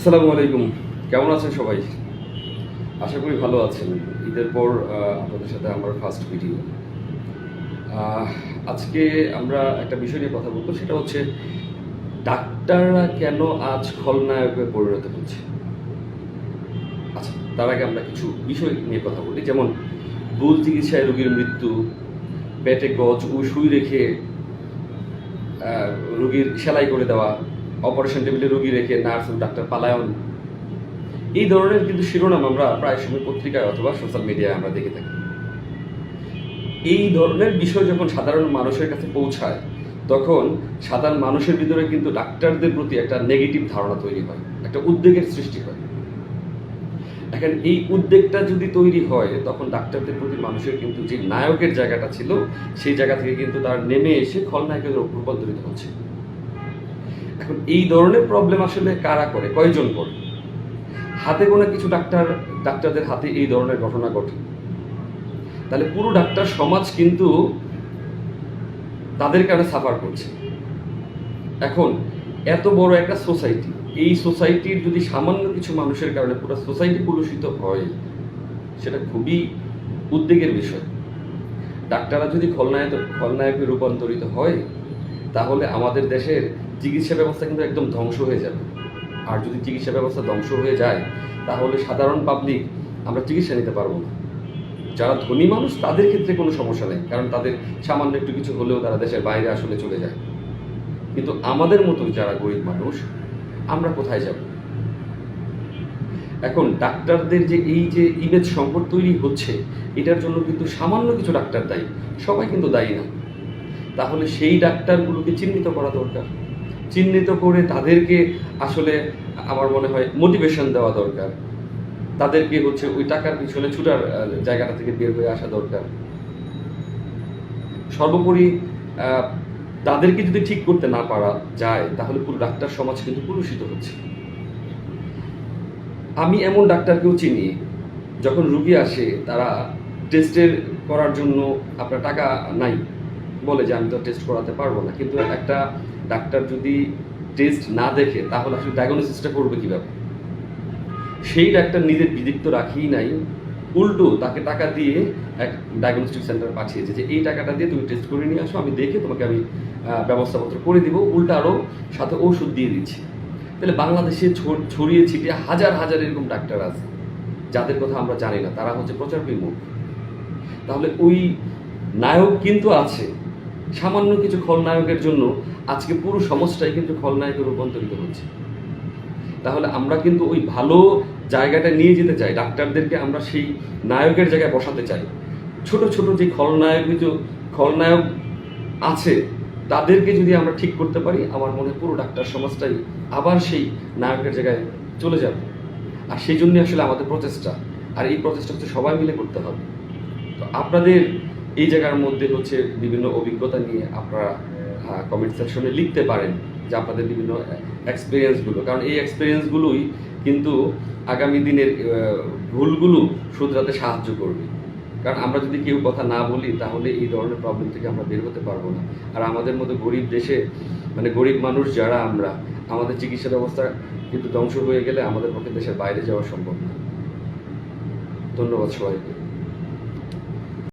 আসসালামু আলাইকুম। কেমন আছেন সবাই? আশা করি ভালো আছেন। ঈদের পর আপনাদের সাথে আমার ফার্স্ট ভিডিও আজকে আমরা একটা বিষয় নিয়ে কথা বলব, সেটা হচ্ছে ডাক্তাররা কেন আজ খলনায়কে পরিণত হচ্ছে আচ্ছা তার আগে আমরা কিছু বিষয় নিয়ে কথা বলি, যেমন ভুল চিকিৎসায় রোগীর মৃত্যু, পেটে গজ ও সুই রেখে রোগীর সেলাই করে দেওয়া অপারেশন টেবিলে রোগী রেখে নার্স ও ডাক্তার পালায়ন। এই ধরনের কিন্তু শিরোনাম আমরা প্রায় সময় পত্রিকায় অথবা সোশ্যাল মিডিয়ায় আমরা দেখে থাকি। এই ধরনের বিষয় যখন সাধারণ মানুষের কাছে পৌঁছায়, তখন সাধারণ মানুষের ভিতরে কিন্তু ডাক্তারদের প্রতি একটা নেগেটিভ ধারণা তৈরি হয়, একটা উদ্বেগের সৃষ্টি হয়। এখন এই উদ্বেগটা যদি তৈরি হয়, তখন ডাক্তারদের প্রতি মানুষের কিন্তু যে নায়কের জায়গাটা ছিল, সেই জায়গা থেকে কিন্তু তার নেমে এসে খলনায়কের রূপান্তরিত হচ্ছে। এখন এই ধরনের প্রবলেম আসলে কারা করে? কয়জন করে? হাতে গোনা কিছু ডাক্তার ডাক্তারদের হাতে এই ধরনের ঘটনা ঘটে। তাহলে পুরো ডাক্তার সমাজ কিন্তু তাদের কারণে সাফার করছে? এখন এত বড় একটা সোসাইটি এই সোসাইটির যদি সামান্য কিছু মানুষের কারণে পুরো সোসাইটি কলুষিত হয়, সেটা খুবই উদ্বেগের বিষয়। ডাক্তাররা যদি খলনায়ক খলনায়কে রূপান্তরিত হয় তাহলে আমাদের দেশের চিকিৎসা ব্যবস্থা কিন্তু একদম ধ্বংস হয়ে যাবে। আর যদি চিকিৎসা ব্যবস্থা ধ্বংস হয়ে যায়, তাহলে সাধারণ পাবলিক আমরা চিকিৎসা নিতে পারব না। যারা ধনী মানুষ, তাদের ক্ষেত্রে কোনো সমস্যা নেই, কারণ তাদের সামান্য একটু কিছু হলেও তারা দেশের বাইরে আসলে চলে যায়। কিন্তু আমাদের মতো যারা গরিব মানুষ, আমরা কোথায় যাব? এখন ডাক্তারদের যে এই যে ইমেজ সংকট তৈরি হচ্ছে, এটার জন্য কিন্তু সামান্য কিছু ডাক্তার দায়ী। সবাই কিন্তু দায়ী না। তাহলে সেই ডাক্তারগুলোকে চিহ্নিত করা দরকার। চিহ্নিত করে তাদেরকে আসলে আমার মনে হয় মোটিভেশন দেওয়া দরকার। তাদেরকে হচ্ছে ওই টাকার পিছনে ছুটার জায়গাটা থেকে বের হয়ে আসা দরকার। সর্বোপরি তাদেরকে যদি ঠিক করতে না পারা যায়, তাহলে পুরো ডাক্তার সমাজ কিন্তু কলুষিত হচ্ছে। আমি এমন ডাক্তারকেও চিনি, যখন রুগী আসে, তারা টেস্টের করার জন্য আপনার টাকা নাই। বলে যে আমি তো টেস্ট করাতে পারব না। কিন্তু একটা ডাক্তার যদি টেস্ট না দেখে, তাহলে আসলে ডায়াগনোসিসটা করবে কীভাবে? সেই ডাক্তার নিজের বিদিক তো রাখিই নাই, উল্টো তাকে টাকা দিয়ে এক ডায়াগনস্টিক সেন্টার পাঠিয়েছে যে, এই টাকাটা দিয়ে তুমি টেস্ট করে নিয়ে আসো, আমি দেখে তোমাকে আমি ব্যবস্থাপত্র করে দিব, উল্টা আরও সাথে ওষুধ দিয়ে দিচ্ছি। তাহলে বাংলাদেশে ছড়িয়ে ছিটিয়ে হাজার হাজার এরকম ডাক্তার আছে, যাদের কথা আমরা জানি না, তারা হচ্ছে প্রচার বিমুখ তাহলে ওই নায়ক কিন্তু আছে সামান্য কিছু খলনায়কের জন্য আজকে পুরো সমাজটাই কিন্তু খলনায়কে রূপান্তরিত হচ্ছে। তাহলে আমরা কিন্তু ওই ভালো জায়গাটা নিয়ে যেতে চাই, ডাক্তারদেরকে আমরা সেই নায়কের জায়গায় বসাতে চাই। ছোট ছোট যে খলনায়ক কিছু খলনায়ক আছে, তাদেরকে যদি আমরা ঠিক করতে পারি, আমার মনে পুরো ডাক্তার সমাজটাই আবার সেই নায়কের জায়গায় চলে যাবে। আর সেই জন্য আসলে আমাদের প্রচেষ্টা। আর এই প্রচেষ্টা হচ্ছে সবাই মিলে করতে হবে। তো আপনাদের এই জায়গার মধ্যে হচ্ছে বিভিন্ন অভিজ্ঞতা নিয়ে আপনারা কমেন্ট সেকশনে লিখতে পারেন যে আপনাদের বিভিন্ন এক্সপিরিয়েন্সগুলো কারণ এই এক্সপিরিয়েন্সগুলোই কিন্তু আগামী দিনের ভুলগুলো শুধরাতে সাহায্য করবে। কারণ আমরা যদি কেউ কথা না বলি, তাহলে এই ধরনের প্রবলেম থেকে আমরা বের হতে পারব না। আর আমাদের মতো গরিব দেশে মানে গরিব মানুষ যারা আমরা, আমাদের চিকিৎসা ব্যবস্থা কিন্তু ধ্বংস হয়ে গেলে আমাদের পক্ষে দেশের বাইরে যাওয়া সম্ভব না। ধন্যবাদ সবাইকে।